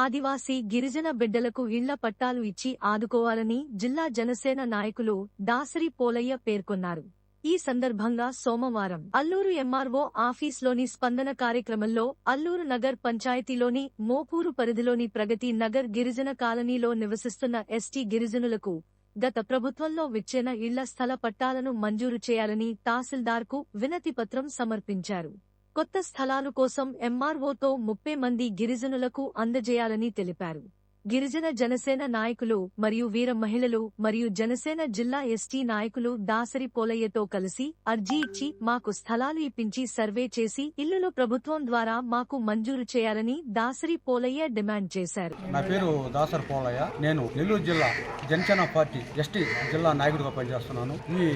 ఆదివాసీ గిరిజన బిడ్డలకు ఇళ్ళ పట్టాలు ఇచ్చి ఆదుకోవాలని జిల్లా జనసేన నాయకులు దాసరి పోలయ్య పేర్కొన్నారు. ఈ సందర్భంగా సోమవారం అల్లూరు ఎంఆర్ఓ ఆఫీస్లోని స్పందన కార్యక్రమంలో అల్లూరు నగర్ పంచాయతీలోని మోపూరు పరిధిలోని ప్రగతి నగర్ గిరిజన కాలనీలో నివసిస్తున్న ఎస్టీ గిరిజనులకు గత ప్రభుత్వంలో విచ్చిన ఇళ్ళ స్థల పట్టాలను మంజూరు చేయాలని తహసీల్దార్కు వినతిపత్రం సమర్పించారు. కొత్త స్థలాలు కోసం ఎంఆర్ఓతో ముప్పై మంది గిరిజనులకు అందజేయాలని తెలిపారు. గిరిజన జనసేన నాయకులు మరియు వీర మహిళలు మరియు జనసేన జిల్లా ఎస్టీ నాయకులు దాసరి పోలయ్యతో కలిసి అర్జీ ఇచ్చి మాకు స్థలాలు ఇప్పించి సర్వే చేసి ఇల్లులు ప్రభుత్వం ద్వారా మాకు మంజూరు చేయాలని దాసరి పోలయ్య డిమాండ్ చేశారు. నా పేరు దాసరి పోలయ్య. నేను నెల్లూరు జిల్లా జనసేన పార్టీ ఎస్టీ జిల్లా నాయకుడిగా పనిచేస్తున్నాను. ఈ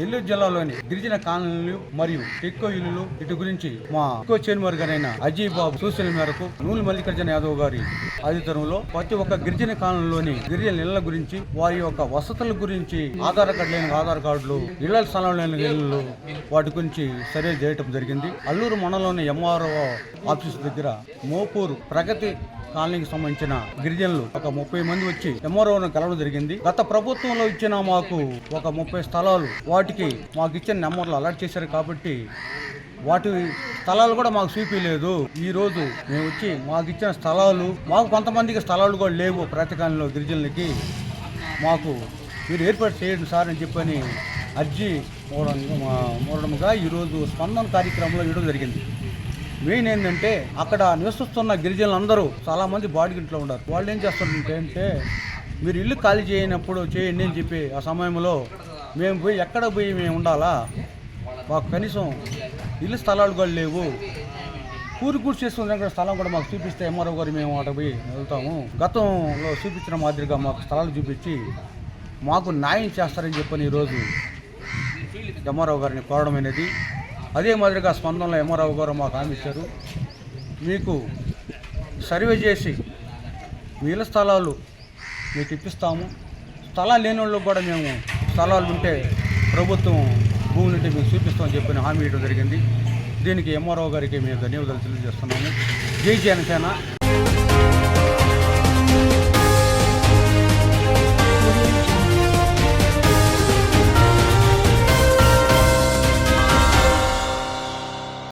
నెల్లూరు జిల్లాలోని గిరిజన కాలనీలు మరియు ఎక్కువ ఇల్లులు ఇటు గురించి మా ఎక్కువ చైర్మన్ గారైన అజయ్ బాబు సూచనల మేరకు నూనె మల్లికార్జున యాదవ్ గారి ఆధ్వర్యంలో ప్రతి ఒక్క గిరిజన కాలంలోని గిరిజన ఇళ్ళ గురించి వారి యొక్క వసతుల గురించి ఆధార్ కార్డు లేని ఆధార్ కార్డులు ఇళ్ళ స్థలం లేని ఇళ్ళు వాటి గురించి సర్వే చేయటం జరిగింది. అల్లూరు మండలంలోని ఎంఆర్ఓ ఆఫీస్ దగ్గర మోపూరు ప్రగతి కాలనీకి సంబంధించిన గిరిజనులు ఒక ముప్పై మంది వచ్చి ఎంఆర్ఓను కలవడం జరిగింది. గత ప్రభుత్వంలో ఇచ్చిన మాకు ఒక ముప్పై స్థలాలు వాటికి మాకు ఇచ్చిన నెంబర్లు అలర్ట్ చేశారు కాబట్టి వాటి స్థలాలు కూడా మాకు చూపించలేదు ఈ రోజు మేము వచ్చి మాకు ఇచ్చిన స్థలాలు మాకు కొంతమందికి స్థలాలు కూడా లేవు ప్రతి గిరిజనులకి. మాకు మీరు ఏర్పాటు చేయండి సార్ అని చెప్పని అర్జీ మూడం మూడముగా ఈరోజు స్పందన కార్యక్రమంలో ఇవ్వడం జరిగింది. మెయిన్ ఏంటంటే అక్కడ నివసిస్తున్న గిరిజనులందరూ చాలామంది బాడిగింట్లో ఉన్నారు. వాళ్ళు ఏం చేస్తుంటే అంటే మీరు ఇల్లు ఖాళీ చేయనప్పుడు చేయండి అని చెప్పి ఆ సమయంలో మేము పోయి ఎక్కడ పోయి మేము ఉండాలా? మాకు కనీసం ఇల్లు స్థలాలు కూడా లేవు. కూరి కూర్చి చేసుకునే స్థలం కూడా మాకు చూపిస్తే ఎంఆర్ఓ గారు మేము అక్కడ పోయి వెళ్తాము. గతంలో చూపించిన మాదిరిగా మాకు స్థలాలు చూపించి మాకు న్యాయం చేస్తారని చెప్పని ఈరోజు ఎంఆర్ఓ గారిని కోరడం అనేది. అదే మాదిరిగా స్పందనలో ఎంఆర్ఓ గారు మాకు హామీ ఇచ్చారు. మీకు సర్వే చేసి మీ స్థలాలు మీకు ఇప్పిస్తాము. స్థలాలు లేని వాళ్ళకి కూడా మేము స్థలాలు ఉంటే ప్రభుత్వం భూములు ఉంటే మీకు చూపిస్తామని చెప్పిన హామీ ఇవ్వడం జరిగింది. దీనికి ఎంఆర్ఓ గారికి మేము ధన్యవాదాలు తెలియజేస్తున్నాము. జై జనసేన.